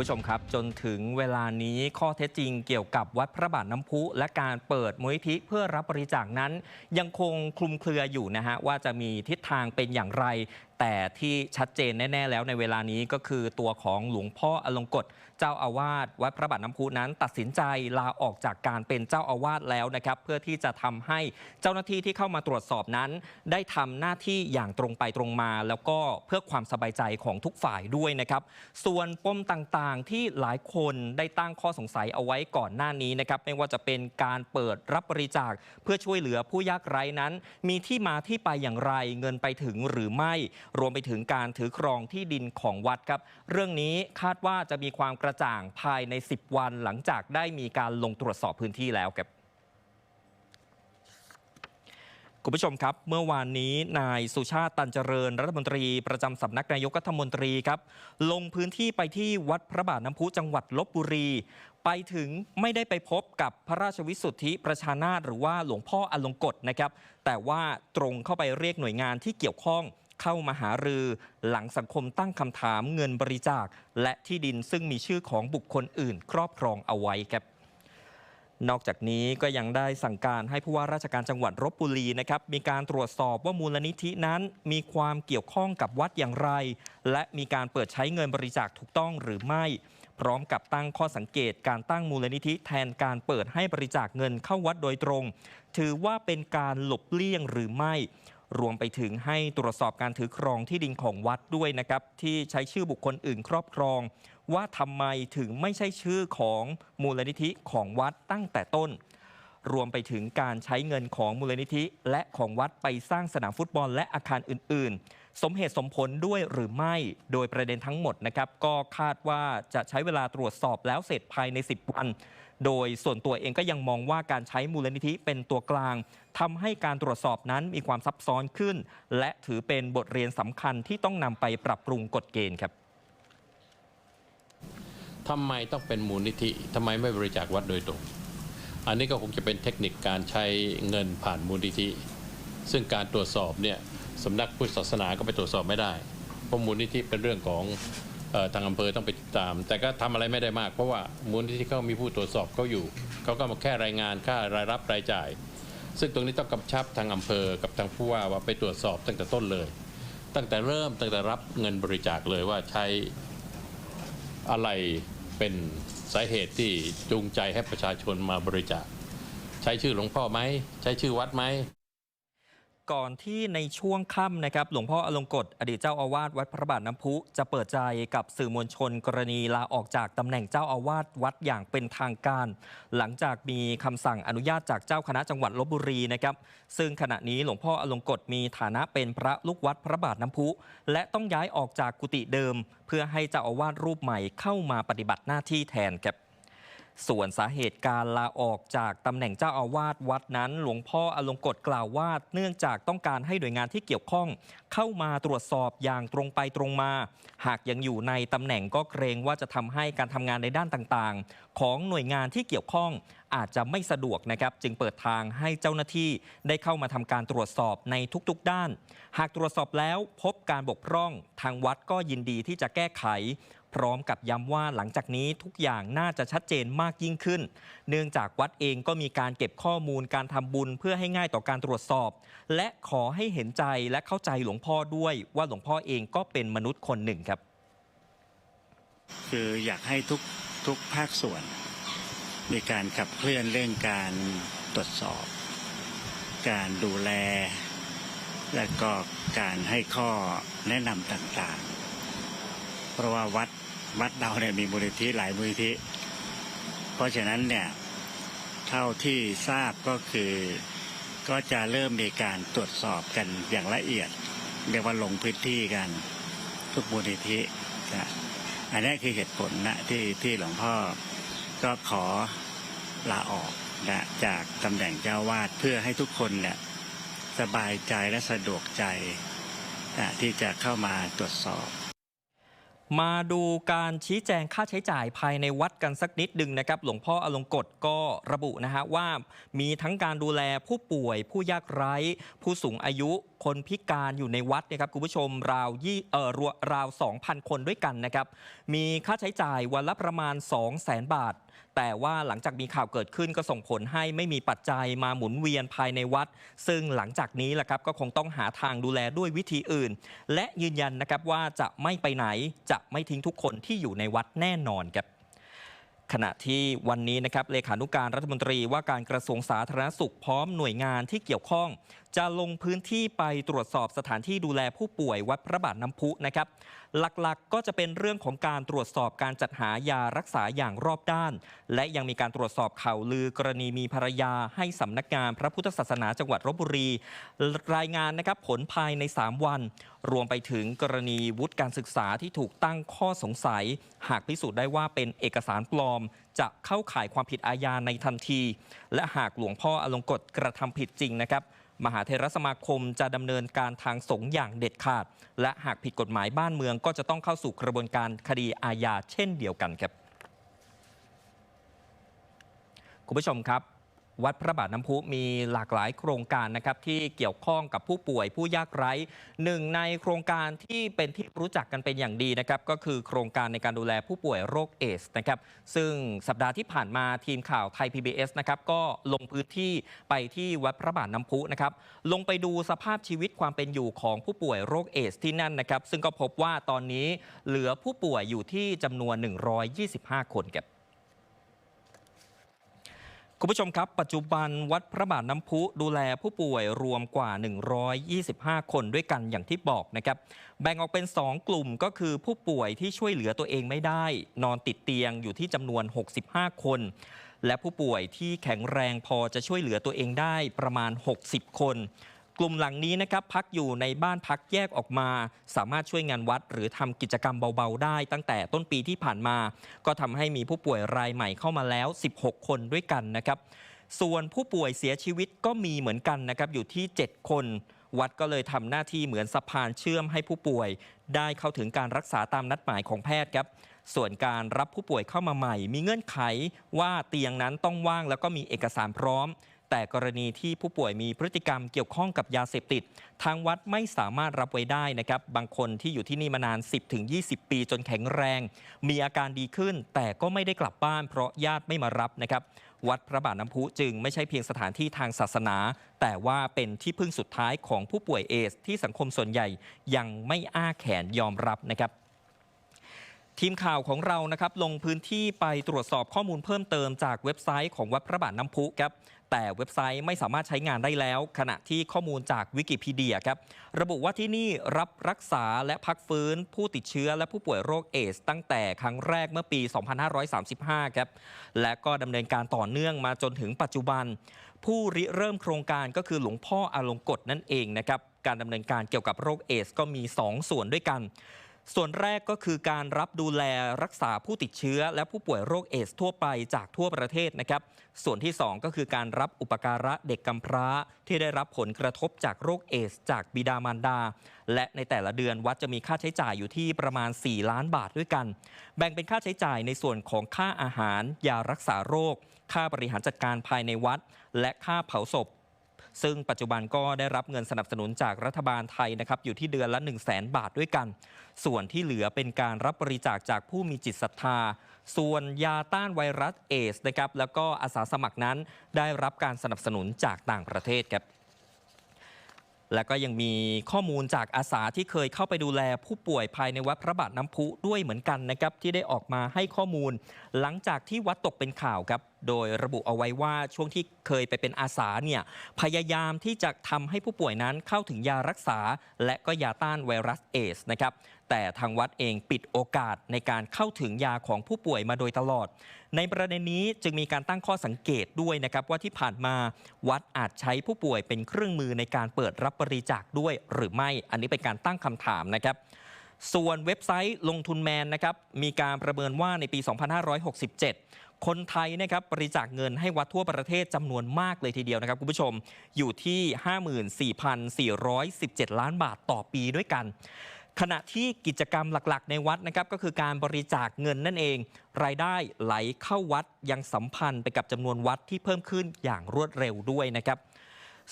ผู้ชมครับ จนถึงเวลานี้ข้อเท็จจริงเกี่ยวกับวัดพระบาทน้ำพุ และการเปิดมูลนิธิเพื่อรับบริจาคนั้น ยังคงคลุมเครืออยู่นะฮะว่าจะมีทิศทางเป็นอย่างไร แต่ที่ชัดเจนแน่ ๆ แล้วในเวลานี้ก็คือตัวของหลวงพ่ออลงกฎเจ้าอาวาสวัดพระบาทน้ำพุนั้นตัดสินใจลาออกจากการเป็นเจ้าอาวาสแล้วนะครับ เพื่อที่จะทำให้เจ้าหน้าที่ที่เข้ามาตรวจสอบนั้น ได้ทำหน้าที่อย่างตรงไปตรงมา แล้วก็เพื่อความสบายใจของทุกฝ่ายด้วยนะครับ ส่วนปมต่างๆที่หลายคนได้ตั้งข้อสงสัยเอาไว้ก่อนหน้านี้นะครับไม่ว่าจะเป็นการเปิดรับบริจาคเพื่อช่วยเหลือผู้ยากไร้นั้น มีที่มาที่ไปอย่างไรเงินไปถึงหรือไม่รวมไปถึงการถือครองที่ดินของวัดครับ เรื่องนี้คาดว่าจะมีความกระจ่างภายใน 10 วันหลังจากได้มีการลงตรวจสอบพื้นที่แล้วครับคุณผู้ชมครับ เมื่อวานนี้นายสุชาติตันเจริญ รัฐมนตรีประจำสำนักนายกรัฐมนตรีครับ ลงพื้นที่ไปที่วัดพระบาทน้ำพุจังหวัดลบบุรี ไปถึงไม่ได้ไปพบกับพระราชวิสุทธิประชานาถหรือว่าหลวงพ่ออลงกฎนะครับ แต่ว่าตรงเข้าไปเรียกหน่วยงานที่เกี่ยวข้อง เข้ามาหารือหลังสังคมตั้งคำถามเงินบริจาค และที่ดินซึ่งมีชื่อของบุคคลอื่น ครอบครองเอาไว้ครับนอกจากนี้ก็ยังได้สั่งการให้ผู้ว่าราชการจังหวัดลบบุรีนะครับมีการตรวจสอบว่ามูลนิธินั้น มีความเกี่ยวข้องกับวัดอย่างไร และมีการเปิดใช้เงินบริจาคถูกต้องหรือไม่ พร้อมกับตั้งข้อสังเกตการตั้งมูลนิธิแทนการเปิดให้บริจาคเงินเข้าวัดโดยตรง ถือว่าเป็นการหลบเลี่ยงหรือไม่ รวมไปถึงให้ตรวจสอบการถือครองที่ดินของวัดด้วยนะครับที่ใช้ชื่อบุคคลอื่นครอบครอง ว่าทำไมถึงไม่ใช่ชื่อของมูลนิธิของวัดตั้งแต่ต้น รวมไปถึงการใช้เงินของมูลนิธิ และของวัดไปสร้างสนามฟุตบอลและอาคารอื่น ๆ สมเหตุสมผลด้วยหรือไม่ โดยประเด็นทั้งหมดนะครับก็คาดว่าจะใช้เวลาตรวจสอบแล้วเสร็จภายใน 10 วัน โดยส่วนตัวเองก็ยังมองว่าการใช้มูลนิธิเป็นตัวกลางทำให้การตรวจสอบนั้นมีความซับซ้อนขึ้น และถือเป็นบทเรียนสำคัญที่ต้องนำไปปรับปรุงกฎเกณฑ์ครับทำไมต้องเป็นมูลนิธิทำไมไม่บริจาควัดโดยตรง อันนี้ก็คงจะเป็นเทคนิคการใช้เงินผ่านมูลนิธิ ซึ่งการตรวจสอบเนี่ยสำนักพุทธศาสนาก็ไปตรวจสอบไม่ได้เพราะมูลนิธิเป็นเรื่องของ ทางอำเภอต้องไปติดตาม แต่ก็ทำอะไรไม่ได้มาก เพราะว่ามูลนิธิเขามีผู้ตรวจสอบเขาอยู่เขาก็มาแค่รายงานค่ารายรับรายจ่าย ซึ่งตรงนี้ต้องกำชับทางอำเภอกับทางผู้ว่าว่าไปตรวจสอบตั้งแต่ต้นเลย ตั้งแต่เริ่มตั้งแต่รับเงินบริจาคเลยว่าใช้อะไรเป็นสาเหตุที่จูงใจให้ประชาชนมาบริจาค ใช้ชื่อหลวงพ่อไหมใช้ชื่อวัดไหม ก่อนที่ในช่วงค่ำนะครับ หลวงพ่ออลงกฎอดีตเจ้าอาวาสวัดพระบาทน้ำพุ จะเปิดใจกับสื่อมวลชนกรณีลาออกจากตำแหน่งเจ้าอาวาสวัดอย่างเป็นทางการ หลังจากมีคำสั่งอนุญาตจากเจ้าคณะจังหวัดลบบุรีนะครับ ซึ่งขณะนี้หลวงพ่ออลงกฎมีฐานะเป็นพระลูกวัดพระบาทน้ำพุ และต้องย้ายออกจากกุฏิเดิม เพื่อให้เจ้าอาวาสรูปใหม่เข้ามาปฏิบัติหน้าที่แทนครับ ส่วนสาเหตุการลาออกจากตำแหน่งเจ้าอาวาสวัดนั้น หลวงพ่ออลงกฎกล่าวว่าเนื่องจากต้องการให้หน่วยงานที่เกี่ยวข้อง เข้ามาตรวจสอบอย่างตรงไปตรงมา หากยังอยู่ในตำแหน่งก็เกรงว่าจะทำให้การทำงานในด้านต่างๆ ของหน่วยงานที่เกี่ยวข้องอาจจะไม่สะดวกนะครับจึงเปิดทางให้เจ้าหน้าที่ได้เข้ามาทำการตรวจสอบในทุกๆด้าน หากตรวจสอบแล้วพบการบกพร่อง ทางวัดก็ยินดีที่จะแก้ไข พร้อมกับย้ำว่าหลังจากนี้ทุกอย่างน่าจะชัดเจนมากยิ่งขึ้น เนื่องจากวัดเองก็มีการเก็บข้อมูลการทำบุญเพื่อให้ง่ายต่อการตรวจสอบ และขอให้เห็นใจและเข้าใจหลวงพ่อด้วยว่าหลวงพ่อเองก็เป็นมนุษย์คนหนึ่งครับ คืออยากให้ทุกทุกภาคส่วน มีการขับเคลื่อนเรื่องการตรวจสอบ การดูแล และก็การให้ข้อแนะนำต่างๆ ราะว่าวัดวัดเราเนี่ยมีมูลนิธิหลายมูลนิธิ เพราะฉะนั้นเนี่ยเท่าที่ทราบก็คือก็จะเริ่มมีการตรวจสอบกันอย่างละเอียดเรียกว่าลงพื้นที่กันทุกมูลนิธินะอันนี้คือเหตุผลนะที่ที่หลวงพ่อก็ขอลาออกนะจากตำแหน่งเจ้าวาดเพื่อให้ทุกคนเนี่ยสบายใจและสะดวกใจนะที่จะเข้ามาตรวจสอบ มาดูการชี้แจงค่าใช้จ่ายภายในวัดกันสักนิดดึงนะครับ หลวงพ่ออลงกฎก็ระบุนะฮะว่า มีทั้งการดูแลผู้ป่วย ผู้ยากไร้ ผู้สูงอายุ คนพิการอยู่ในวัดนะครับคุณผู้ชมราวยี่เอ่อรวราว 2,000 คนด้วยกันนะครับ มีค่าใช้จ่ายวันละประมาณ 200,000 บาท แต่ว่าหลังจากมีข่าวเกิดขึ้นก็ส่งผลให้ไม่มีปัจจัยมาหมุนเวียนภายในวัด ซึ่งหลังจากนี้แหละครับก็คงต้องหาทางดูแลด้วยวิธีอื่น และยืนยันนะครับว่าจะไม่ไปไหนจะไม่ทิ้งทุกคนที่อยู่ในวัดแน่นอนครับขณะที่วันนี้นะครับเลขานุการรัฐมนตรีว่าการกระทรวงสาธารณสุขพร้อมหน่วยงานที่เกี่ยวข้อง จะลงพื้นที่ไปตรวจสอบสถานที่ดูแลผู้ป่วยวัดพระบาทน้ำพุนะครับ หลักๆก็จะเป็นเรื่องของการตรวจสอบการจัดหายารักษาอย่างรอบด้าน และยังมีการตรวจสอบข่าวลือกรณีมีภรรยาให้สำนักงานพระพุทธศาสนาจังหวัดลบบุรี รายงานนะครับผลภายใน 3 วัน รวมไปถึงกรณีวุฒิการศึกษาที่ถูกตั้งข้อสงสัย หากพิสูจน์ได้ว่าเป็นเอกสารปลอม จะเข้าข่ายความผิดอาญาในทันที และหากหลวงพ่ออลงกฎกระทำผิดจริงนะครับ มหาเทรสมาคมจะดำเนินการทางสงฆ์อย่างเด็ดขาด และหากผิดกฎหมายบ้านเมืองก็จะต้องเข้าสู่กระบวนการคดีอาญาเช่นเดียวกันครับ คุณผู้ชมครับ วัดพระบาทน้ำพุมีหลากหลายโครงการนะครับที่เกี่ยวข้องกับผู้ป่วยผู้ยากไร้หนึ่งในโครงการที่เป็นที่รู้จักกันเป็นอย่างดีนะครับก็คือโครงการในการดูแลผู้ป่วยโรคเอสนะครับซึ่งสัปดาห์ที่ผ่านมาทีมข่าวไทย PBS นะครับก็ลงพื้นที่ไปที่วัดพระบาทน้ำพุนะครับลงไปดูสภาพชีวิตความเป็นอยู่ของผู้ป่วยโรคเอสที่นั่นนะครับซึ่งก็พบว่าตอนนี้เหลือผู้ป่วยอยู่ที่จำนวน 125 คนครับ คุณผู้ชมครับ ปัจจุบันวัดพระบาทน้ำพุดูแลผู้ป่วยรวมกว่า 125 คนด้วยกันอย่างที่บอกนะครับ แบ่งออกเป็น 2 กลุ่มก็คือผู้ป่วยที่ช่วยเหลือตัวเองไม่ได้ นอนติดเตียงอยู่ที่จำนวน 65 คน และผู้ป่วยที่แข็งแรงพอจะช่วยเหลือตัวเองได้ประมาณ 60 คน กลุ่มหลังนี้นะครับพักอยู่ในบ้านพักแยกออกมา สามารถช่วยงานวัด หรือทำกิจกรรมเบาๆ ได้ตั้งแต่ต้นปีที่ผ่านมา ก็ทำให้มีผู้ป่วยรายใหม่เข้ามาแล้ว 16 คนด้วยกันนะครับ ส่วนผู้ป่วยเสียชีวิตก็มีเหมือนกันนะครับอยู่ที่ 7 คน วัดก็เลยทำหน้าที่เหมือนสะพานเชื่อมให้ผู้ป่วย ได้เข้าถึงการรักษาตามนัดหมายของแพทย์ครับส่วนการรับผู้ป่วยเข้ามาใหม่ มีเงื่อนไขว่าเตียงนั้นต้องว่างแล้วก็มีเอกสารพร้อม แต่กรณีที่ผู้ป่วยมีพฤติกรรมเกี่ยวข้องกับยาเสพติด ทางวัดไม่สามารถรับไว้ได้นะครับ บางคนที่อยู่ที่นี่มานาน 10-20 ปีจนแข็งแรง มีอาการดีขึ้น แต่ก็ไม่ได้กลับบ้านเพราะญาติไม่มารับนะครับ วัดพระบาทน้ำพุจึงไม่ใช่เพียงสถานที่ทางศาสนา แต่ว่าเป็นที่พึ่งสุดท้ายของผู้ป่วยเอส ที่สังคมส่วนใหญ่ยังไม่อ้าแขนยอมรับนะครับทีมข่าวของเรานะครับลงพื้นที่ไปตรวจสอบข้อมูลเพิ่มเติมจากเว็บไซต์ของวัดพระบาทน้ำพุครับ แต่เว็บไซต์ไม่สามารถใช้งานได้แล้ว ขณะที่ข้อมูลจากวิกิพีเดียครับระบุว่าที่นี่รับรักษาและพักฟื้น ผู้ติดเชื้อและผู้ป่วยโรคเอส ตั้งแต่ครั้งแรกเมื่อปี 2535 ครับและก็ดำเนินการต่อเนื่องมาจนถึงปัจจุบัน ผู้ริเริ่มโครงการก็คือหลวงพ่ออาลงกฎนั่นเองนะครับการดำเนินการเกี่ยวกับโรคเอส ก็มี 2 ส่วนด้วยกัน ส่วนแรกก็คือการรับดูแลรักษาผู้ติดเชื้อ และผู้ป่วยโรคเอสทั่วไปจากทั่วประเทศนะครับ ส่วนที่ 2 ก็คือการรับอุปการะเด็กกำพร้า ที่ได้รับผลกระทบจากโรคเอส จากบิดามารดา และในแต่ละเดือนวัดจะมีค่าใช้จ่ายอยู่ที่ประมาณ 4 ล้านบาทด้วยกัน แบ่งเป็นค่าใช้จ่ายในส่วนของค่าอาหาร ยารักษาโรค ค่าบริหารจัดการภายในวัด และค่าเผาศพ ซึ่งปัจจุบันก็ได้รับเงินสนับสนุนจากรัฐบาลไทยนะครับอยู่ที่เดือนละ 1 0 0 0 0แบาทด้วยกัน ส่วนที่เหลือเป็นการรับบริจาคจากผู้มีจิตศรัทธา ส่วนยาต้านไวรัสเอสนะครับแล้วก็อาสาสมัครนั้นได้รับการสนับสนุนจากต่างประเทศครับ และก็ยังมีข้อมูลจากอาสาที่เคยเข้าไปดูแลผู้ป่วยภายในวัดพระบาทน้ำพุด้วยเหมือนกันนะครับที่ได้ออกมาให้ข้อมูล หลังจากที่วัดตกเป็นข่าวครับโดยระบุเอาไว้ว่าช่วงที่เคยไปเป็นอาสาเนี่ยพยายามที่จะทำให้ผู้ป่วยนั้นเข้าถึงยารักษา และก็ยาต้านไวรัสเอสนะครับ แต่ทางวัดเองปิดโอกาสในการเข้าถึงยาของผู้ป่วยมาโดยตลอด ในประเด็นนี้จึงมีการตั้งข้อสังเกตด้วยนะครับว่าที่ผ่านมาวัดอาจใช้ผู้ป่วยเป็นเครื่องมือในการเปิดรับบริจาคด้วยหรือไม่ อันนี้เป็นการตั้งคำถามนะครับส่วนเว็บไซต์ลงทุนแมนนะครับมีการประเมินว่าในปี 2567 คนไทยนะครับบริจาคเงินให้วัดทั่วประเทศจำนวนมากเลยทีเดียวนะครับคุณผู้ชมอยู่ที่ 54,417 ล้านบาทต่อปีด้วยกัน ขณะที่กิจกรรมหลักๆ ในวัดนะครับก็คือการบริจาคเงินนั่นเอง รายได้ไหลเข้าวัดยังสัมพันธ์ไปกับจำนวนวัดที่เพิ่มขึ้นอย่างรวดเร็วด้วยนะครับ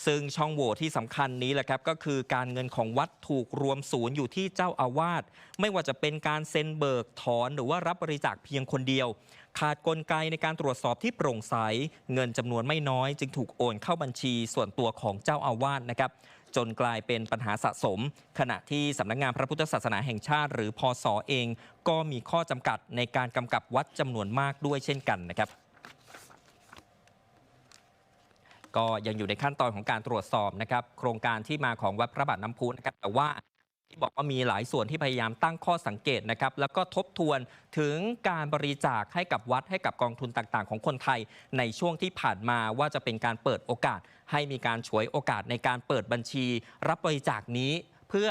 ซึ่งช่องโหว่ที่สำคัญนี้แหละครับก็คือการเงินของวัดถูกรวมศูนย์อยู่ที่เจ้าอาวาสไม่ว่าจะเป็นการเซ็นเบิกถอนหรือว่ารับบริจาคเพียงคนเดียว ขาดกลไกในการตรวจสอบที่โปร่งใส เงินจำนวนไม่น้อย จึงถูกโอนเข้าบัญชีส่วนตัวของเจ้าอาวาสนะครับ จนกลายเป็นปัญหาสะสม ขณะที่สำนักงานพระพุทธศาสนาแห่งชาติ หรือพศอเอง ก็มีข้อจำกัดในการกำกับวัดจำนวนมากด้วยเช่นกันนะครับก็ยังอยู่ในขั้นตอนของการตรวจสอบนะครับ โครงการที่มาของวัดพระบาทน้ำพุนะครับแต่ว่าที่บอกว่ามีหลายส่วนที่พยายามตั้งข้อสังเกตนะครับ แล้วก็ทบทวนถึงการบริจาคให้กับวัดให้กับกองทุนต่างๆ ของคนไทย ในช่วงที่ผ่านมาว่าจะเป็นการเปิดโอกาส ให้มีการฉวยโอกาสในการเปิดบัญชี รับบริจาคนี้เพื่อ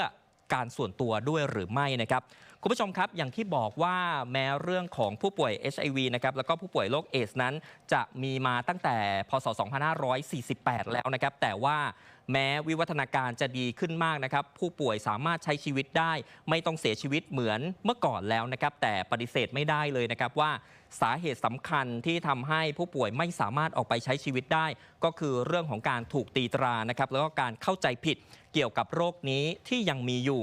การส่วนตัวด้วยหรือไม่นะครับคุณผู้ชมครับ อย่างที่บอกว่าแม้เรื่องของผู้ป่วย HIV นะครับแล้วก็ผู้ป่วยโรคเอสนั้น จะมีมาตั้งแต่พศ 2548 แล้วนะครับ แต่ว่า แม้วิวัฒนาการจะดีขึ้นมากนะครับ ผู้ป่วยสามารถใช้ชีวิตได้ ไม่ต้องเสียชีวิตเหมือนเมื่อก่อนแล้วนะครับ แต่ปฏิเสธไม่ได้เลยนะครับว่าสาเหตุสำคัญที่ทำให้ผู้ป่วยไม่สามารถออกไปใช้ชีวิตได้ ก็คือเรื่องของการถูกตีตรานะครับ แล้วก็การเข้าใจผิดเกี่ยวกับโรคนี้ที่ยังมีอยู่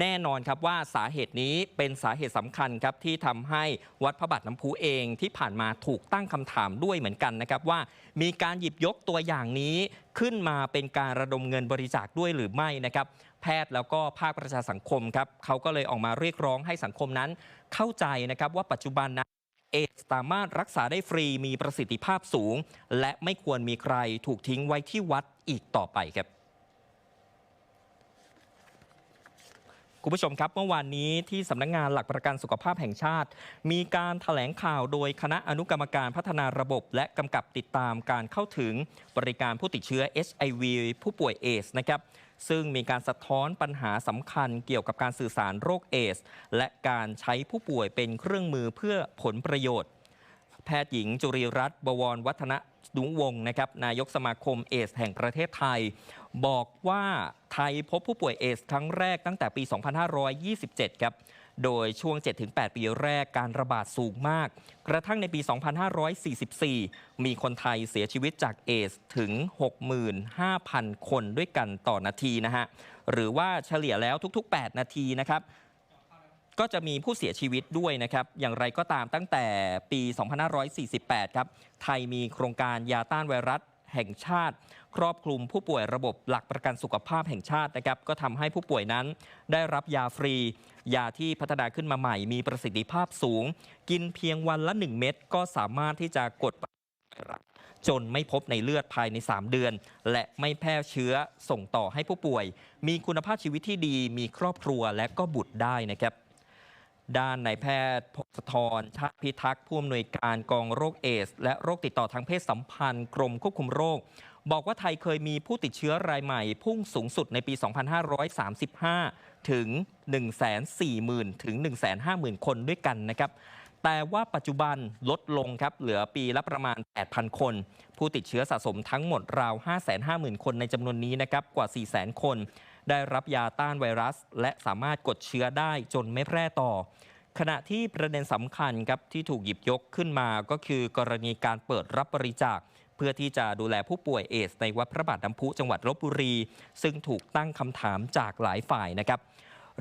แน่นอนครับว่าสาเหตุนี้เป็นสาเหตุสำคัญครับที่ทำให้วัดพระบาทน้ำพุเองที่ผ่านมาถูกตั้งคำถามด้วยเหมือนกันนะครับว่า มีการหยิบยกตัวอย่างนี้ขึ้นมาเป็นการระดมเงินบริจาคด้วยหรือไม่นะครับแพทย์แล้วก็ภาคประชาสังคมครับเขาก็เลยออกมาเรียกร้องให้สังคมนั้น เข้าใจนะครับว่าปัจจุบันนะเอดสสามารถรักษาได้ฟรีมีประสิทธิภาพสูง และไม่ควรมีใครถูกทิ้งไว้ที่วัดอีกต่อไปครับ คุณผู้ชมครับ เมื่อวานนี้ที่สำนักงงานหลักประกันสุขภาพแห่งชาติ มีการถแถลงข่าวโดยคณะอนุกรรมการพัฒนาระบบ และกำกับติดตามการเข้าถึงบริการผู้ติดเชื้อ HIV ผู้ป่วยเอสนะครับซึ่งมีการสะท้อนปัญหาสำคัญเกี่ยวกับการสื่อสารโรคเอส และการใช้ผู้ป่วยเป็นเครื่องมือเพื่อผลประโยชน์ แพทย์หญิงจุรีรัตน์บวรวัฒนดุงวงศ์นะครับนายกสมาคมเอสแห่งประเทศไทย บอกว่าไทยพบผู้ป่วยเอสครั้งแรกตั้งแต่ปี 2527 ครับโดยช่วง 7-8 ปีแรกการระบาดสูงมาก กระทั่งในปี 2544 มีคนไทยเสียชีวิตจากเอสถึง 65,000 คนด้วยกันต่อนาทีนะฮะ หรือว่าเฉลี่ยแล้วทุก ๆ 8 นาทีนะครับ ก็จะมีผู้เสียชีวิตด้วยนะครับ อย่างไรก็ตามตั้งแต่ปี 2548 ครับ ไทยมีโครงการยาต้านไวรัสแห่งชาติ ครอบคลุมผู้ป่วยระบบหลักประกันสุขภาพแห่งชาตินะครับ ก็ทำให้ผู้ป่วยนั้นได้รับยาฟรี ยาที่พัฒนาขึ้นมาใหม่ มีประสิทธิภาพสูง กินเพียงวันละ 1 เม็ดก็สามารถที่จะกดจนไม่พบในเลือดภายใน 3 เดือน และไม่แพร่เชื้อส่งต่อให้ผู้ป่วย มีคุณภาพชีวิตที่ดี มีครอบครัวและก็บุตรได้นะครับ ด้านนายแพทย์พงศธรชาติพิทักษ์ผู้อำนวยการกองโรคเอส และโรคติดต่อทางเพศสัมพันธ์ กรมควบคุมโรค บอกว่าไทยเคยมีผู้ติดเชื้อรายใหม่ พุ่งสูงสุดในปี 2535 ถึง 140,000 ถึง 150,000 คนด้วยกันนะครับแต่ว่าปัจจุบันลดลงครับเหลือปีละประมาณ 8,000 คน ผู้ติดเชื้อสะสมทั้งหมดราว 550,000 คนในจำนวนนี้นะครับกว่า 400,000 คน ได้รับยาต้านไวรัส และสามารถกดเชื้อได้จนไม่แพร่ต่อ ขณะที่ประเด็นสำคัญครับที่ถูกหยิบยกขึ้นมาก็คือกรณีการเปิดรับบริจาคเพื่อที่จะดูแลผู้ป่วยเอสในวัดพระบาทน้ำพุจังหวัดลบบุรี ซึ่งถูกตั้งคำถามจากหลายฝ่ายนะครับ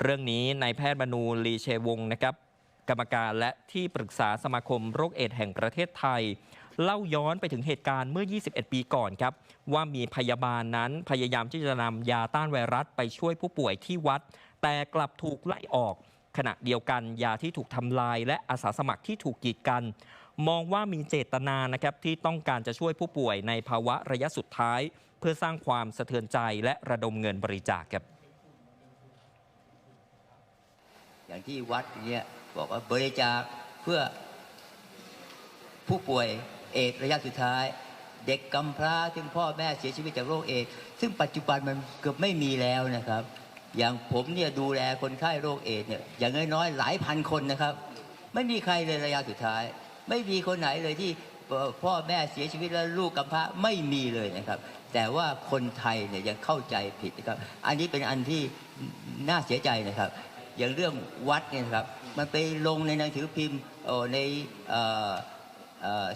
เรื่องนี้นายแพทย์มนูลีเชวงนะครับ กรรมการและที่ปรึกษาสมาคมโรคเอดส์แห่งประเทศไทย เล่าย้อนไปถึงเหตุการณ์เมื่อ 21 ปีก่อนครับ ว่ามีพยาบาลนั้นพยายามที่จะนำยาต้านไวรัสไปช่วยผู้ป่วยที่วัด แต่กลับถูกไล่ออก ขณะเดียวกันยาที่ถูกทำลาย และอาสาสมัครที่ถูกกีดกัน มองว่ามีเจตนานะครับที่ต้องการจะช่วยผู้ป่วยในภาวะระยะสุดท้าย เพื่อสร้างความสะเทือนใจและระดมเงินบริจาคครับอย่างที่วัดเนี่ยบอกว่าบริจาคเพื่อผู้ป่วย เอดระยะสุดท้าย เด็กกำพร้าซึ่งพ่อแม่เสียชีวิตจากโรคเอดส์ซึ่งปัจจุบันมันเกือบไม่มีแล้วนะครับ อย่างผมเนี่ยดูแลคนไข้โรคเอดส์เนี่ยอย่างน้อยๆหลายพันคนนะครับ ไม่มีใครเลยระยะสุดท้าย ไม่มีคนไหนเลยที่พ่อแม่เสียชีวิตแล้วลูกกำพร้าไม่มีเลยนะครับ แต่ว่าคนไทยเนี่ยยังเข้าใจผิดนะครับ อันนี้เป็นอันที่น่าเสียใจนะครับ อย่างเรื่องวัดเนี่ยครับ มันไปลงในหนังสือพิมพ์เอ่อใน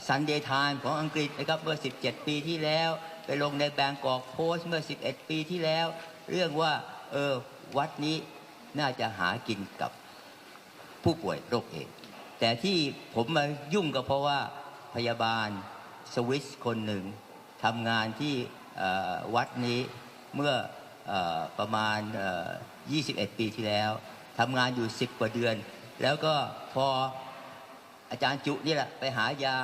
ซันเดย์ไทม์ของอังกฤษนะครับเมื่อ 17 ปีที่แล้ว ไปลงในแบงกอกโพสเมื่อ 11 ปีที่แล้ว เรื่องว่าเออวัดนี้น่าจะหากินกับผู้ป่วยโรคเอดส์แต่ที่ผมมายุ่งก็เพราะว่าพยาบาลสวิสคนหนึ่งทำงานที่วัดนี้เมื่ออประมาณ 21 ปีที่แล้วทำงานอยู่ 10 กว่าเดือน แล้วก็พอ อาจารย์จุนี่แหละไปหายา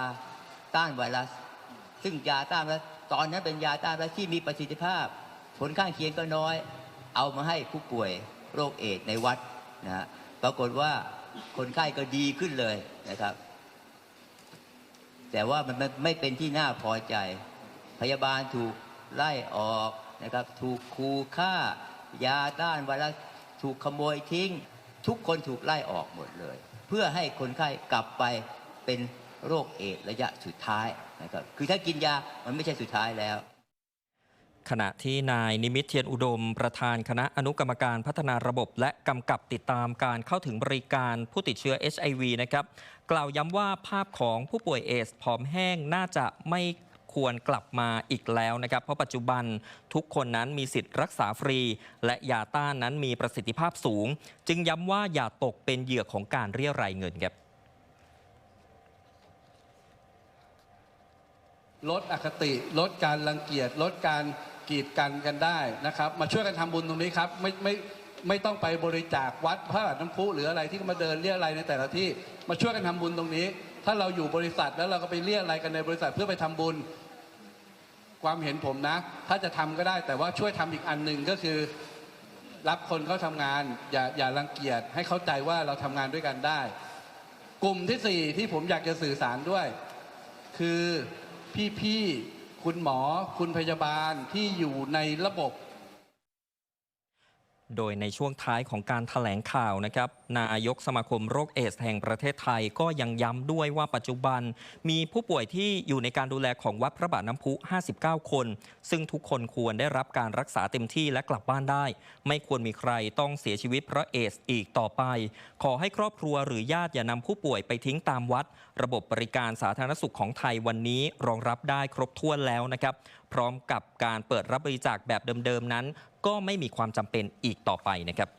ต้านไวรัส ซึ่งยาต้านไวรัสตอนนั้นเป็นยาต้านไวรัสที่มีประสิทธิภาพ ผลข้างเคียงก็น้อย เอามาให้ผู้ป่วยโรคเอดส์ในวัดนะฮะปรากฏว่าคนไข้ก็ดีขึ้นเลยนะครับ แต่ว่ามันไม่ไม่เป็นที่น่าพอใจ พยาบาลถูกไล่ออกนะครับ ถูกคูฆ่ายาต้านไวรัสถูกขโมยทิ้ง ทุกคนถูกไล่ออกหมดเลย เพื่อให้คนไข้กลับไปเป็นโรคเอดส์ระยะสุดท้ายนะครับคือถ้ากินยามันไม่ใช่สุดท้ายแล้วขณะที่นายนิมิตเทียนอุดม ประธานคณะอนุกรรมการพัฒนาระบบ และกำกับติดตามการเข้าถึงบริการผู้ติดเชื้อ HIV นะครับ กล่าวย้ำว่าภาพของผู้ป่วยเอสผอมแห้งน่าจะไม่ ควรกลับมาอีกแล้วนะครับ เพราะปัจจุบันทุกคนนั้นมีสิทธิ์รักษาฟรี และยาต้านนั้นมีประสิทธิภาพสูง จึงย้ำว่าอย่าตกเป็นเหยื่อของการเรียรายเงินครับลดอคติ ลดการรังเกียจลดการกีดกันกันได้นะครับ มาช่วยกันทำบุญตรงนี้ครับ ไม่ไม่ไม่ต้องไปบริจาควัดพระบาทน้ำพุหรืออะไรที่มาเดินเรียอะไรยในแต่ละที่ มาช่วยกันทำบุญตรงนี้ ถ้าเราอยู่บริษัทแล้วเราก็ไปเรียกอะไรกันในบริษัทเพื่อไปทำบุญ ความเห็นผมนะ ถ้าจะทำก็ได้แต่ว่าช่วยทำอีกอันหนึ่งก็คือ รับคนเขาทำงาน อย่าอย่ารังเกียจให้เข้าใจว่าเราทำงานด้วยกันได้ กลุ่มที่สี่ที่ผมอยากจะสื่อสารด้วย คือพี่ๆคุณหมอคุณพยาบาลที่อยู่ในระบบ โดยในช่วงท้ายของการถแถลงข่าวนะครับนายกสมาคมโรคเอดส์แห่งประเทศไทยก็ยังย้ำด้วยว่าปัจจุบัน มีผู้ป่วยที่อยู่ในการดูแลของวัดพระบาทน้ำพุ 59 คน ซึ่งทุกคนควรได้รับการรักษาเต็มที่และกลับบ้านได้ ไม่ควรมีใครต้องเสียชีวิตเพราะเอดส์อีกต่อไป ขอให้ครอบครัวหรือญาติอย่านำผู้ป่วยไปทิ้งตามวัด ระบบบริการสาธารณสุขของไทยวันนี้รองรับได้ครบถ้วนแล้วนะครับพร้อมกับการเปิดรับบริจาคแบบเดิมๆนั้น ก็ไม่มีความจำเป็นอีกต่อไปนะครับ